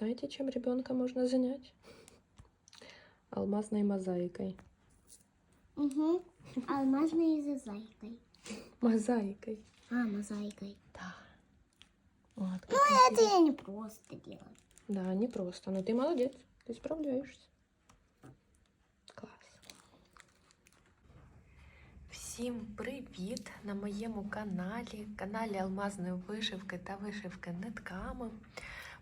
Знаете, чем ребенка можно занять? Алмазной мозаикой. Угу. Алмазной зазайкой. Мозаикой. А, мозаикой. Да. Вот, как Ну, это интересно. я не просто делаю. Да, не просто. Но ты молодец. Ты справляешься. Клас. Всім привіт на моєму каналі, каналі Алмазної вишивки та вишивки нитками.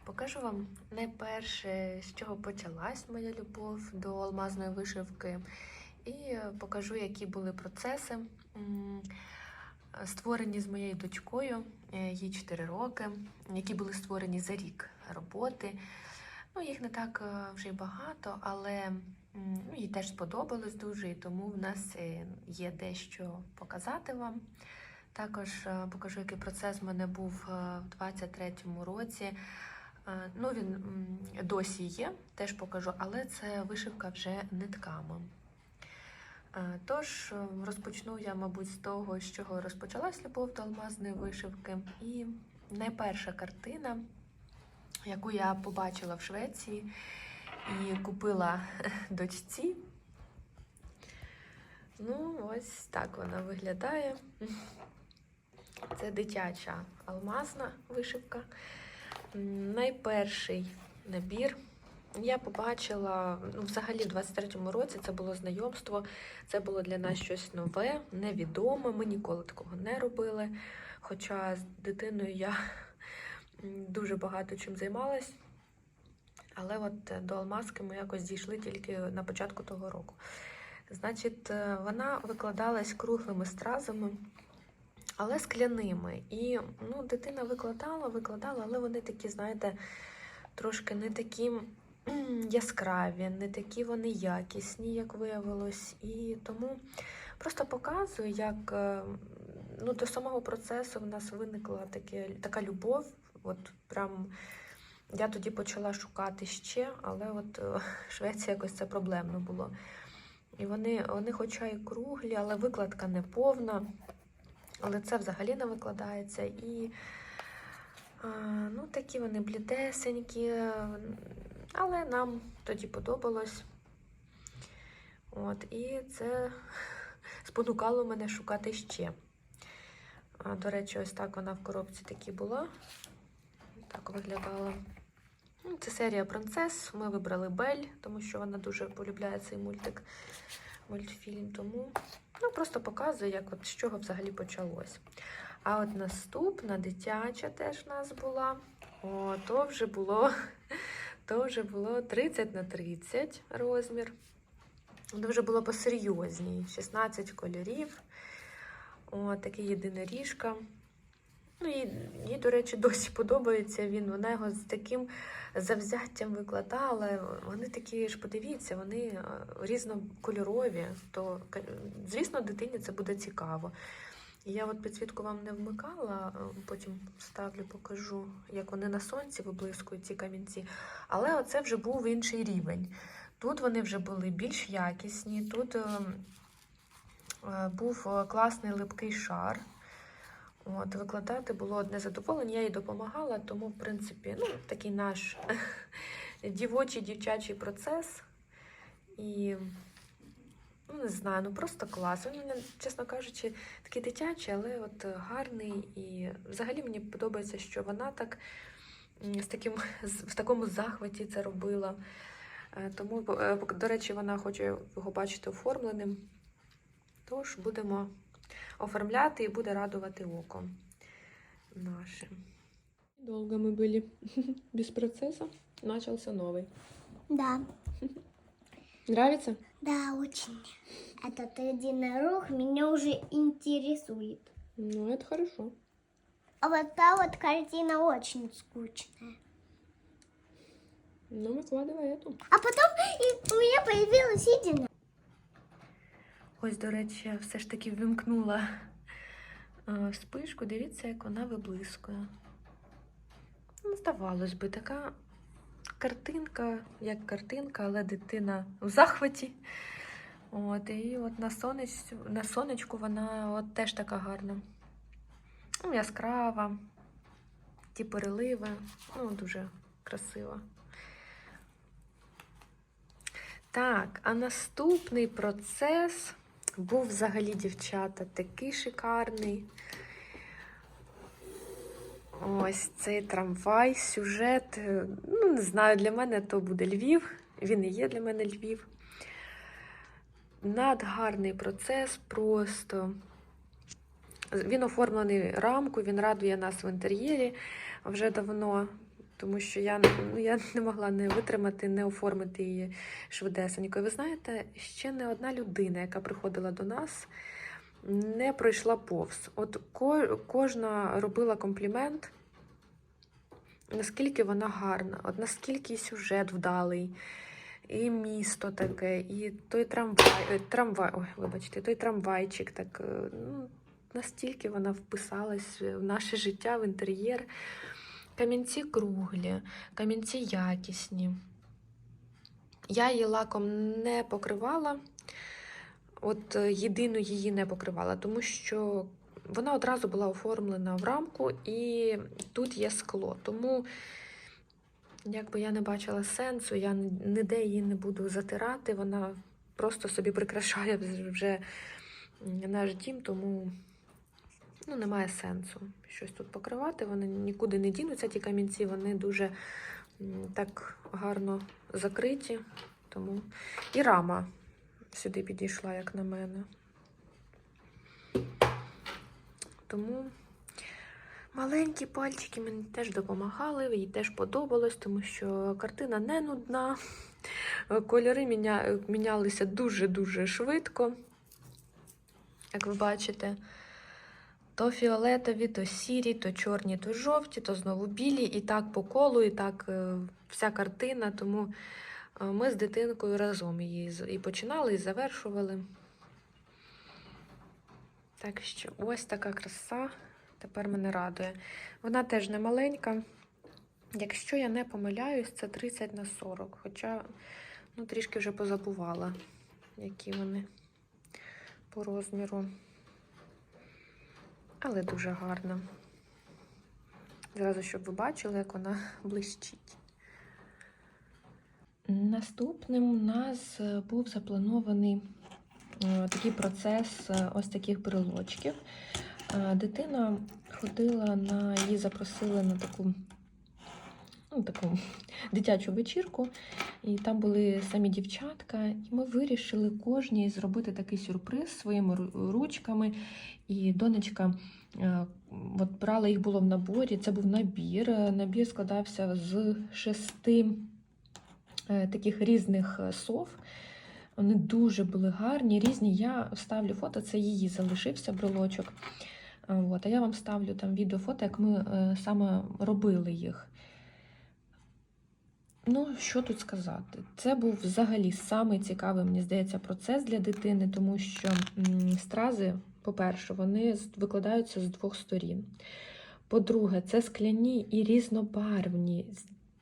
Покажу вам найперше, з чого почалась моя любов до алмазної вишивки, і е, покажу, які були процеси, створені з моєю дочкою, е, їй 4 роки, які були створені за рік роботи. Ну, їх не так е, вже й багато, але ну, їй теж сподобалось дуже, і тому в нас є дещо показати вам. Також покажу, який процес в мене був в 23-му році. Е, Ну, він досі є, теж покажу, але це вишивка вже нитками. Е, Тож розпочну я, мабуть, з того, з чого розпочалась любов до алмазної вишивки. І найперша картина, яку я побачила в Швеції і купила дочці. Ну, ось так вона виглядає. Це дитяча алмазна вишивка. Найперший набір. Я побачила, ну, взагалі, в 23-му році це було знайомство, це було для нас щось нове, невідоме. Ми ніколи такого не робили. Хоча з дитиною я дуже багато чим займалась. Але от е, до алмазки ми якось дійшли тільки на початку того року. Значить, е, вона викладалась круглими стразами, але скляними. І ну, дитина викладала, викладала, але вони такі, знаєте, трошки не такі яскраві, не такі вони якісні, як виявилось. І тому просто показую, як е, ну, до самого процесу в нас виникла таке, така любов. От прям я тоді почала шукати ще, але от е, Швеція якось це проблемно було. І вони, вони хоча і круглі, але викладка не повна. Але це взагалі не викладається. І ну, такі вони блідесенькі. Але нам тоді подобалось. От, і це спонукало мене шукати ще. До речі, ось так вона в коробці такі була. Так виглядала. Ну, Це серія принцес. Ми вибрали Бель, тому що вона дуже полюбляє цей мультик, мультфільм. Тому ну, просто показую, як от з чого взагалі почалось. А от наступна дитяча теж в нас була. О, то вже було, то вже було 30 на 30 розмір. Воно вже було посерйозні. 16 кольорів. О, такий єдиноріжка. Ну, і, їй, до речі, досі подобається він. Вона його з таким завзяттям викладала. Вони такі ж, подивіться, вони різнокольорові. То, звісно, дитині це буде цікаво. Я от підсвітку вам не вмикала, потім ставлю, покажу, як вони на сонці виблискують ці камінці. Але оце вже був інший рівень. Тут вони вже були більш якісні. Тут е, е, був е, класний липкий шар. От, викладати було одне задоволення, я їй допомагала, тому, в принципі, ну, такий наш дівочий, дівчачий процес. І, ну, не знаю, ну просто клас. Він, чесно кажучи, такий дитячий, але от гарний. І взагалі мені подобається, що вона так з таким, в такому захваті це робила. Е, Тому, е, до речі, вона хоче його бачити оформленим. Тож будемо оформляти і буде радувати око наше. Долго мы были без процесса. Начался новый. Да, Нравится? да, очень. Этот единорог меня уже интересует. Ну, это хорошо. А вот та вот картина очень скучная. Ну, выкладывай эту. А потом и у меня появилась единорог. Ось, до речі, все ж таки вимкнула е, спишку. Дивіться, як вона виблискує. Ну, здавалось би, така картинка, як картинка, але дитина в захваті. От, і от на, сонець, на сонечку вона от теж така гарна. Ну, яскрава, ті переливи, ну, дуже красива. Так, а наступний процес був взагалі, дівчата, такий шикарний. Ось цей трамвай, сюжет. е, Ну, не знаю, для мене то буде Львів. Він і є для мене Львів. Надгарний процес просто. Він оформлений рамкою, він радує нас в інтер'єрі вже давно, тому що я, ну, я не могла не витримати, не оформити її швидесенько. Ви знаєте, ще не одна людина, яка приходила до нас, не пройшла повз. От кожна робила комплімент, наскільки вона гарна, от наскільки сюжет вдалий. І місто таке, і той трамвай, е, трамвай, ой, вибачте, той трамвайчик, так е, ну, настільки вона вписалась в наше життя, в інтер'єр. Камінці круглі, камінці якісні. Я її лаком не покривала, от е, єдину її не покривала, тому що вона одразу була оформлена в рамку, і тут є скло. Тому, якби я не бачила сенсу, я ніде її не буду затирати, вона просто собі прикрашає вже наш дім, тому ну, немає сенсу щось тут покривати. Вони нікуди не дінуться, ті камінці, вони дуже так гарно закриті. Тому і рама сюди підійшла, як на мене. Тому маленькі пальчики мені теж допомагали, їй теж подобалось, тому що картина не нудна. Кольори міня... мінялися дуже-дуже швидко, як ви бачите. То фіолетові, то сірі, то чорні, то жовті, то знову білі, і так по колу, і так е, вся картина. Тому е, ми з дитинкою разом її і починали, і завершували. Так що ось така краса тепер мене радує. Вона теж не маленька. Якщо я не помиляюсь, це 30 на 40. Хоча ну, трішки вже позабувала, які вони по розміру. Але дуже гарна. Зразу, щоб ви бачили, як вона блищить. Наступним у нас е, був запланований е, такий процес е, ось таких брелочків. Дитина ходила на її запросили на таку, ну, таку дитячу вечірку, і там були самі дівчатка, і ми вирішили кожній зробити такий сюрприз своїми ручками. І донечка е, от брала їх було в наборі. Це був набір. Е, Набір складався з шести е, таких різних сов. Вони дуже були гарні, різні. Я вставлю фото, це її залишився брелочок. От, а я вам ставлю там відео фото, як ми саме робили їх. Ну, що тут сказати? Це був взагалі самий цікавий, мені здається, процес для дитини, тому що стрази, по-перше, вони викладаються з двох сторін. По-друге, це скляні і різнобарвні.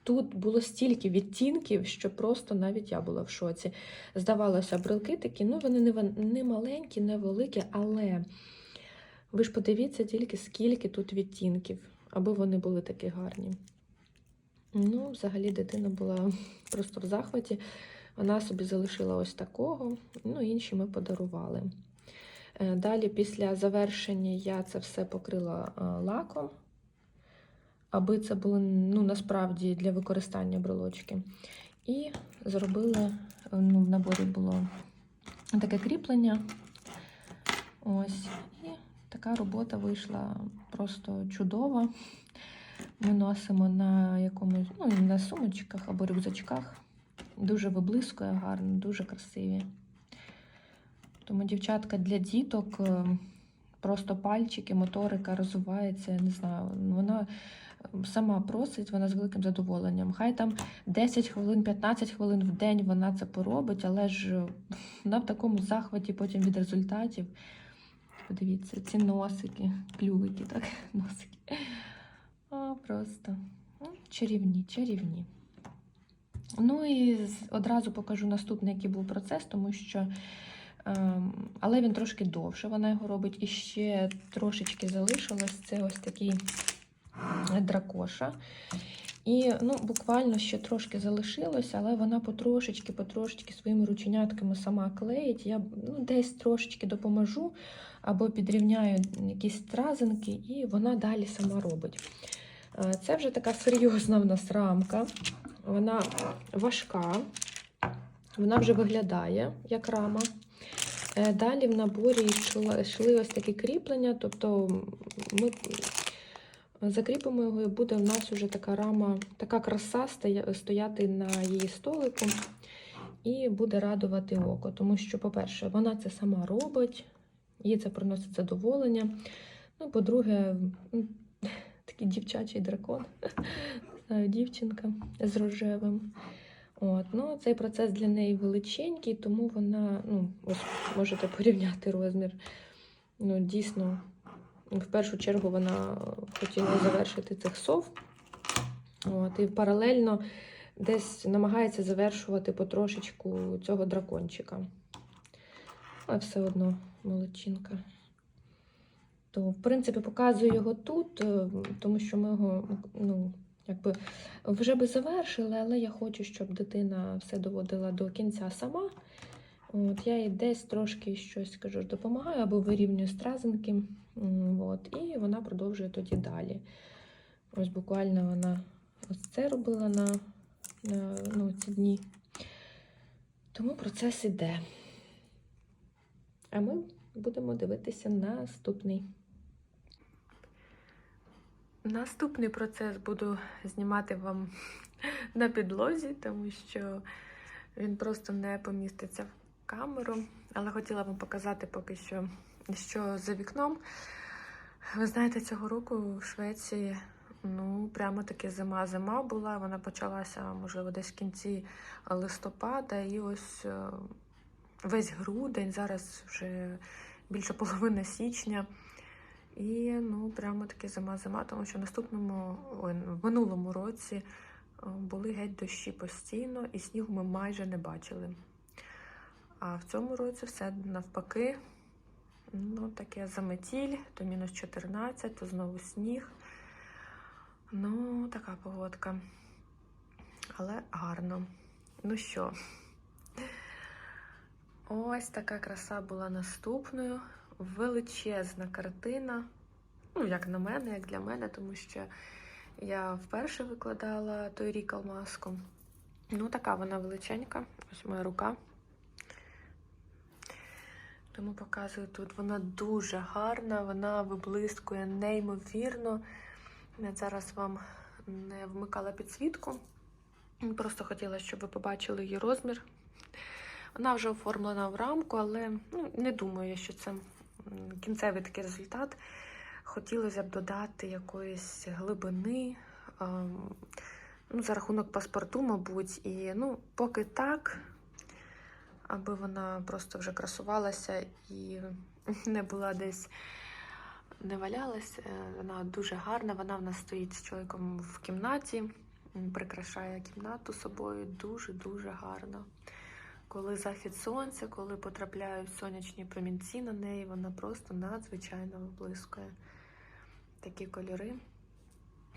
Тут було стільки відтінків, що просто навіть я була в шоці. Здавалося, брелки такі, ну вони не, не маленькі, не великі, але ви ж подивіться тільки, скільки тут відтінків, аби вони були такі гарні. Ну, взагалі, дитина була просто в захваті. Вона собі залишила ось такого, ну, інші ми подарували. Е, Далі, після завершення, я це все покрила е, лаком, аби це було ну, насправді для використання брелочки. І зробили, е, ну, в наборі було таке кріплення. Ось. І така робота вийшла просто чудова. Ми носимо на якомусь, ну, на сумочках або рюкзачках. Дуже виблискує гарно, дуже красиві. Тому дівчатка для діток е, просто пальчики, моторика розвивається, я не знаю. Вона е, сама просить, вона з великим задоволенням. Хай там 10 хвилин, 15 хвилин в день вона це поробить, але ж е, вона в такому захваті потім від результатів. Подивіться, ці носики, клювики, так, носики. Просто ну, чарівні, чарівні. Ну і одразу покажу наступний, який був процес, тому що. ем, але він трошки довше, вона його робить. І ще трошечки залишилось. Це ось такий дракоша. І ну, буквально ще трошки залишилося, але вона потрошечки, потрошечки своїми рученятками сама клеїть. Я ну, десь трошечки допоможу або підрівняю якісь стразинки, і вона далі сама робить. Е, Це вже така серйозна в нас рамка. Вона важка, вона вже виглядає як рама. Е, Далі в наборі йшли ось такі кріплення, тобто ми закріпимо його і буде в нас вже така рама, така краса стояти на її столику і буде радувати око. Тому що, по-перше, вона це сама робить, їй це приносить задоволення. Ну, по-друге, такий дівчачий дракон, дівчинка з рожевим. От, ну, цей процес для неї величенький, тому вона, ну, ось можете порівняти розмір. Ну, дійсно, в першу чергу вона хотіла завершити цих сов. От, і паралельно десь намагається завершувати потрошечку цього дракончика. Але все одно молодчинка. То, в принципі, показую його тут, е, тому що ми його ну, якби вже би завершили, але я хочу, щоб дитина все доводила до кінця сама. От, я їй десь трошки щось кажу, допомагаю або вирівнюю стразинки. От, і вона продовжує тоді далі. Ось буквально вона ось це робила на, на ну, ці дні. Тому процес іде. А ми будемо дивитися наступний. Наступний процес буду знімати вам на підлозі, тому що він просто не поміститься в камеру. Але хотіла вам показати поки що, що за вікном. Ви знаєте, цього року в Швеції ну, прямо таки зима-зима була. Вона почалася, можливо, десь в кінці листопада, і ось е, весь грудень, зараз вже більше половини січня. І ну, прямо таки зима-зима, тому що в наступному, в минулому році е, були геть дощі постійно, і снігу ми майже не бачили. А в цьому році все навпаки. Ну, таке заметіль, то мінус 14, то знову сніг. Ну, така погодка. Але гарно. Ну що, ось така краса була наступною. Величезна картина. Ну, як на мене, як для мене, тому що я вперше викладала той рік алмазку. Ну, така вона величенька. Ось моя рука. Тому показую тут. Вона дуже гарна, вона виблискує неймовірно. Я зараз вам не вмикала підсвітку. Просто хотіла, щоб ви побачили її розмір. Вона вже оформлена в рамку, але ну, не думаю, що це кінцевий такий результат. Хотілося б додати якоїсь глибини ем, ну, за рахунок паспорту, мабуть. І ну, поки так, аби вона просто вже красувалася і не була десь не валялась. Е, Вона дуже гарна. Вона в нас стоїть з чоловіком в кімнаті, прикрашає кімнату собою. Дуже-дуже гарно. Коли захід сонця, коли потрапляють сонячні промінці на неї, вона просто надзвичайно виблискує. Такі кольори.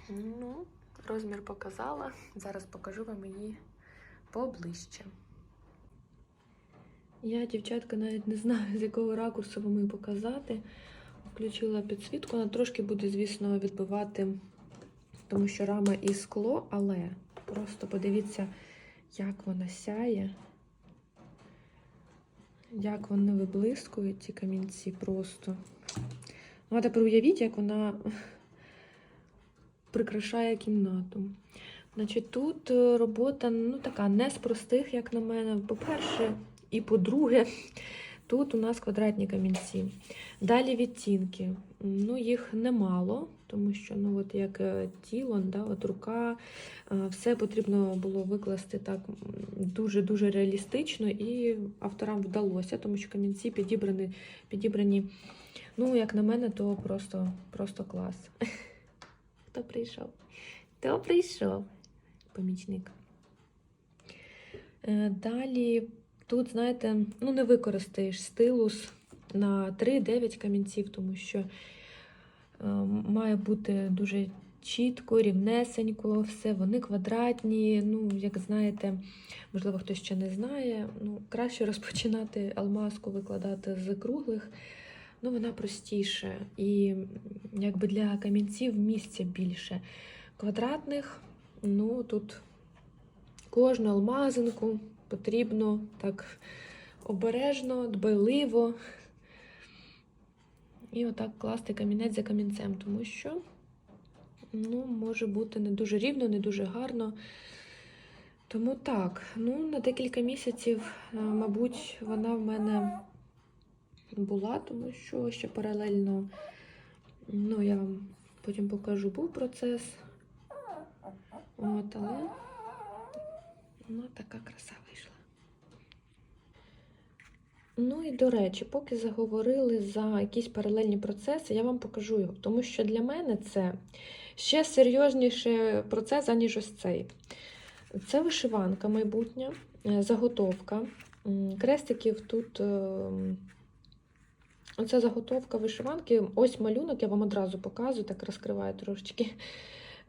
Ну, розмір показала. Зараз покажу вам її поближче. Я, дівчатка, навіть не знаю, з якого ракурсу вам її показати. Включила підсвітку, вона трошки буде, звісно, відбивати, тому що рама і скло, але просто подивіться, як вона сяє, як вони виблискують, ці камінці просто. Ну, а тепер уявіть, як вона прикрашає кімнату. Значить, тут е, робота ну, така не з простих, як на мене. По-перше, і по-друге, тут у нас квадратні камінці. Далі відтінки. Ну, їх немало, тому що ну, от як е, тіло, да, от рука, е, все потрібно було викласти так дуже-дуже реалістично, і авторам вдалося, тому що камінці підібрані, підібрані ну, як на мене, то просто, просто клас. Хто прийшов? Хто прийшов? Помічник. Е, Далі тут, знаєте, ну не використаєш стилус на 3-9 камінців, тому що е, має бути дуже чітко, рівнесенько, все, вони квадратні. Ну, як знаєте, можливо, хтось ще не знає. Ну, краще розпочинати алмазку викладати з круглих, ну вона простіше. І якби для камінців місця більше. Квадратних, ну тут кожну алмазинку потрібно так обережно, дбайливо. І отак класти камінець за камінцем, тому що ну, може бути не дуже рівно, не дуже гарно. Тому так, ну, на декілька місяців, е, мабуть, вона в мене була, тому що ще паралельно, ну, я вам потім покажу, був процес. От, але ну, така краса вийшла. Ну і до речі, поки заговорили за якісь паралельні процеси, я вам покажу його, тому що для мене це ще серйозніший процес, аніж ось цей. Це вишиванка майбутня, е, заготовка. Крестиків тут. е, Оце заготовка вишиванки. Ось малюнок, я вам одразу показую, так розкриваю трошечки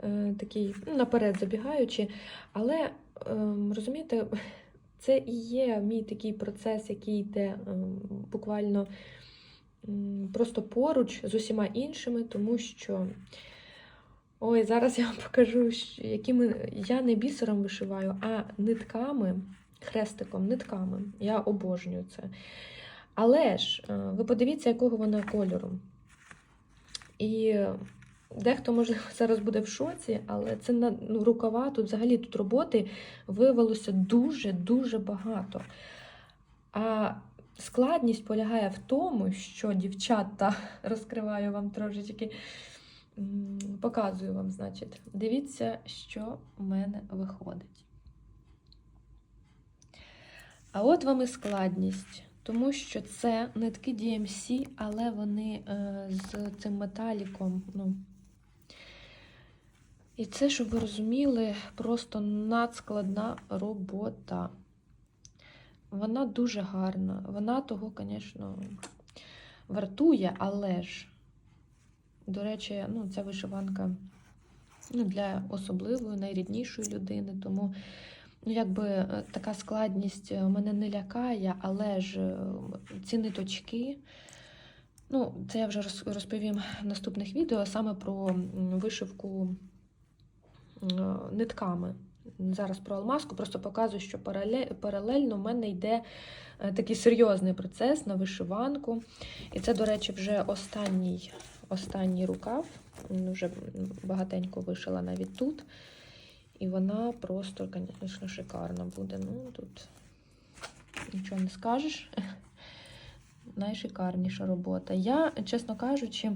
е, такий ну, наперед забігаючи. Але ем, розумієте, це і є мій такий процес, який йде ем, буквально просто поруч з усіма іншими, тому що. Ой, зараз я вам покажу, якими я не бісером вишиваю, а нитками, хрестиком, нитками. Я обожнюю це. Але ж, е, ви подивіться, якого вона кольору. І дехто, може, зараз буде в шоці, але це на ну, рукава, тут взагалі тут роботи виявилося дуже-дуже багато. А складність полягає в тому, що дівчата, розкриваю вам трошечки, показую вам, значить, дивіться, що в мене виходить. А от вам і складність, тому що це нитки DMC, але вони е, з цим металіком. Ну. І це, щоб ви розуміли, просто надскладна робота. Вона дуже гарна. Вона того, звісно, вартує, але ж, до речі, ну, ця вишиванка ну, для особливої, найріднішої людини, тому ну, якби е, така складність е, мене не лякає, але ж е, ці ниточки. Ну, це я вже розповім в наступних відео саме про вишивку нитками. Зараз про алмазку просто показую, що паралельно в мене йде е, такий серйозний процес на вишиванку. І це, до речі, вже останній, останній рукав. Вже багатенько вишила навіть тут. І вона просто, звісно, шикарна буде. Ну, тут нічого не скажеш. Найшикарніша робота. Я, чесно кажучи,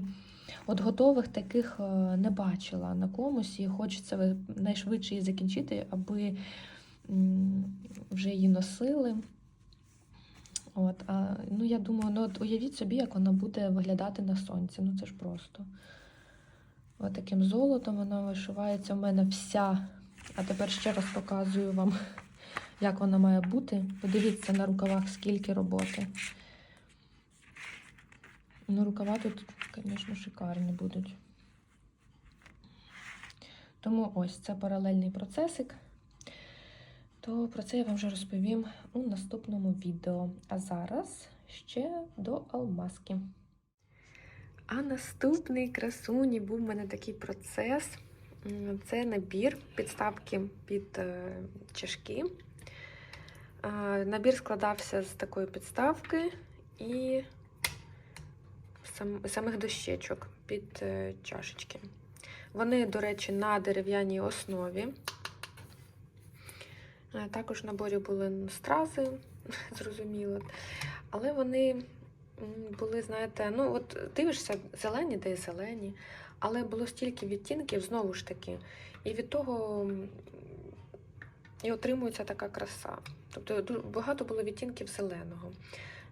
от готових таких е, не бачила на комусь, і хочеться найшвидше її закінчити, аби вже її носили. От, а, ну, я думаю, ну, от уявіть собі, як вона буде виглядати на сонці. Ну це ж просто. От таким золотом вона вишивається у мене вся. А тепер ще раз показую вам, як вона має бути. Подивіться на рукавах, скільки роботи. Ну, рукава тут, звісно, шикарні будуть. Тому ось це паралельний процесик. То про це я вам вже розповім у наступному відео. А зараз ще до алмазки. А наступний красуні був у мене такий процес. Це набір підставки під е, чашки. Набір складався з такої підставки і сам, самих дощечок під е, чашечки. Вони, до речі, на дерев'яній основі. Е, Також в наборі були стрази, зрозуміло. Але вони були, знаєте, ну от дивишся, зелені, де й зелені, але було стільки відтінків, знову ж таки. І від того і отримується така краса. Тобто багато було відтінків зеленого.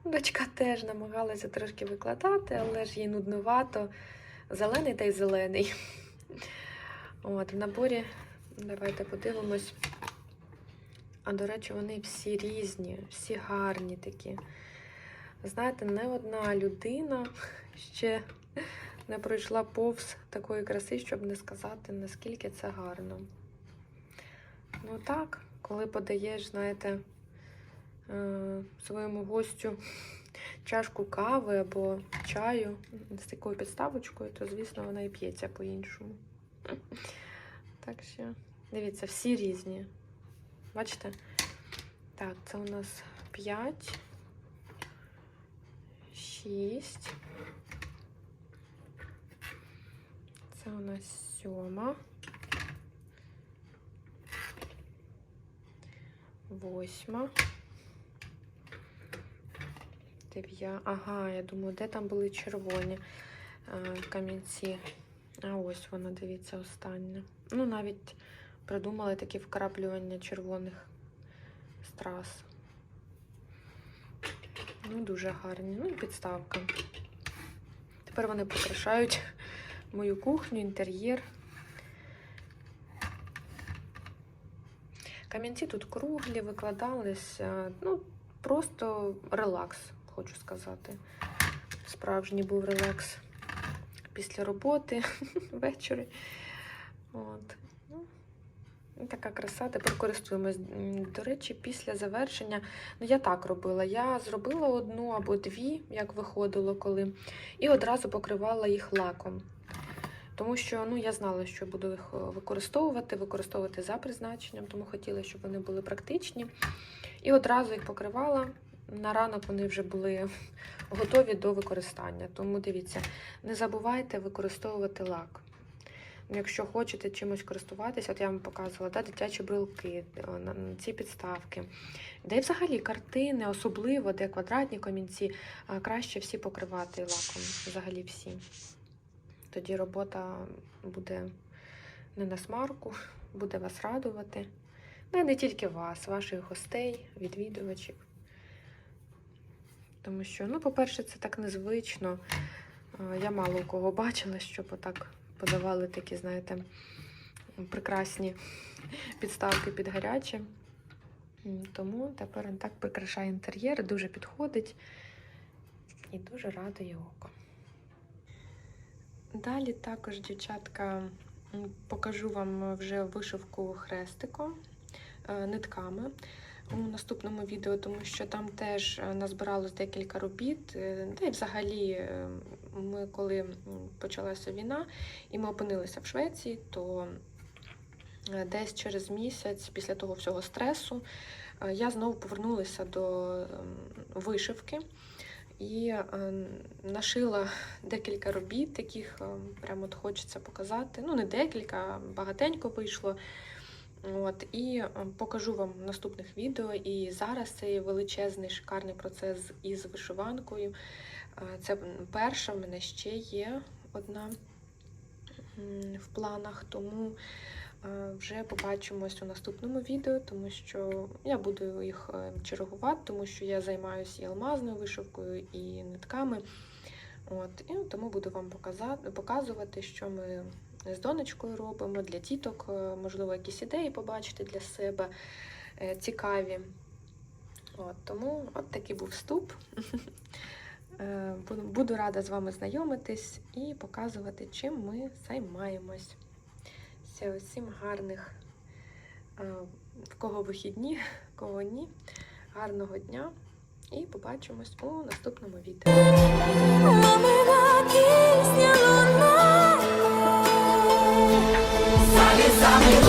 Дочка теж намагалася трошки викладати, але ж їй нудновато. Зелений та й зелений. От, в наборі, давайте подивимось. А до речі, вони всі різні, всі гарні такі. Знаєте, не одна людина ще не пройшла повз такої краси, щоб не сказати, наскільки це гарно. Ну так, коли подаєш, знаєте, своєму гостю чашку кави або чаю з такою підставочкою, то, звісно, вона і п'ється по-іншому. Так що, дивіться, всі різні. Бачите? Так, це у нас 5, 6. Це у нас сьома. Восьма. Дев'я. Ага, я думаю, де там були червоні е, камінці. А ось воно, дивіться, останнє. Ну, навіть придумали такі вкраплювання червоних страз. Ну, дуже гарні. Ну і підставка. Тепер вони прикрашають мою кухню, інтер'єр. Камінці тут круглі, викладалися. Ну, просто релакс, хочу сказати. Справжній був релакс після роботи ввечері. От. Ну, така краса, тепер користуємось. До речі, після завершення, ну я так робила. Я зробила одну або дві, як виходило коли, і одразу покривала їх лаком. Тому що ну, я знала, що буду їх е, використовувати, використовувати за призначенням, тому хотіла, щоб вони були практичні. І одразу їх покривала. На ранок вони вже були готові до використання. Тому дивіться, не забувайте використовувати лак. Ну, Якщо хочете чимось користуватися, от я вам показувала да, дитячі брелки, е, ці підставки. Де взагалі картини, особливо, де квадратні камінці, краще всі покривати лаком. Взагалі всі. Тоді робота буде не на смарку, буде вас радувати. Ну не тільки вас, ваших гостей, відвідувачів. Тому що, ну, по-перше, це так незвично. Е, Я мало у кого бачила, щоб отак подавали такі, знаєте, прекрасні підставки під гаряче. Тому тепер він так прикрашає інтер'єр, дуже підходить і дуже радує око. Далі також, дівчатка, покажу вам вже вишивку хрестиком, е, нитками у наступному відео, тому що там теж е, назбиралось декілька робіт. е, Та й взагалі, е, ми коли почалася війна і ми опинилися в Швеції, то десь через місяць після того всього стресу я знову повернулася до ем, вишивки. І нашила декілька робіт, яких е, прямо от хочеться показати. Ну, не декілька, а багатенько вийшло. От, і е, покажу вам в наступних відео. І зараз цей величезний шикарний процес із вишиванкою. Е, Це перша, в мене ще є одна в планах, тому е, вже побачимось у наступному відео, тому що я буду їх чергувати, тому що я займаюся і алмазною вишивкою, і нитками. От, і тому буду вам показати, показувати, що ми з донечкою робимо для діток, е, можливо, якісь ідеї побачити для себе е, цікаві. От, тому от такий був вступ. Е, буду- рада з вами знайомитись і показувати, чим ми займаємось. Все, усім гарних, в кого вихідні, в кого ні. Гарного дня і побачимось у наступному відео. Sammy